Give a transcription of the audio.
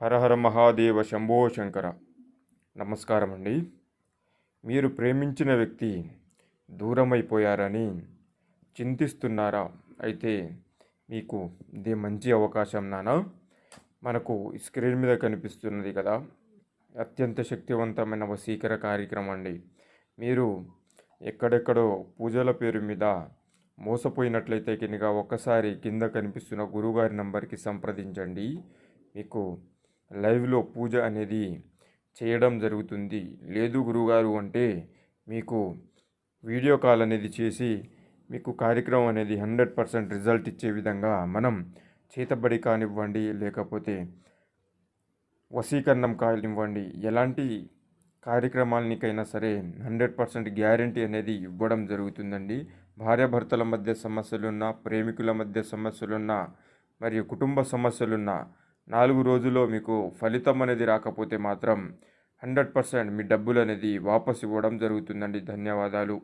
హరహర మహాదేవ శంభో శంకర. నమస్కారం అండి మీరు ప్రేమించిన వ్యక్తి దూరమైపోయారని చింతిస్తున్నారా? అయితే మీకు ఇది మంచి అవకాశం నానా. మనకు స్క్రీన్ మీద కనిపిస్తున్నది కదా అత్యంత శక్తివంతమైన వసీకర కార్యక్రమం అండి. మీరు ఎక్కడెక్కడో పూజల పేరు మీద మోసపోయినట్లయితే కనుక ఒక్కసారి కింద కనిపిస్తున్న గురువుగారి నంబర్కి సంప్రదించండి. మీకు లైవ్లో పూజ అనేది చేయడం జరుగుతుంది. లేదు గురువుగారు అంటే మీకు వీడియో కాల్ అనేది చేసి మీకు కార్యక్రమం అనేది హండ్రెడ్ పర్సెంట్ రిజల్ట్ ఇచ్చే విధంగా మనం చేతబడి కానివ్వండి లేకపోతే వశీకరణం కానివ్వండి ఎలాంటి కార్యక్రమాలనికైనా సరే హండ్రెడ్ పర్సెంట్ గ్యారంటీ అనేది ఇవ్వడం జరుగుతుందండి. భార్యాభర్తల మధ్య సమస్యలున్నా ప్రేమికుల మధ్య సమస్యలున్నా మరియు కుటుంబ సమస్యలున్నా నాలుగు రోజుల్లో మీకు ఫలితం అనేది రాకపోతే మాత్రం హండ్రెడ్ పర్సెంట్ మీ డబ్బులు అనేది వాపస్ ఇవ్వడం జరుగుతుందండి. ధన్యవాదాలు.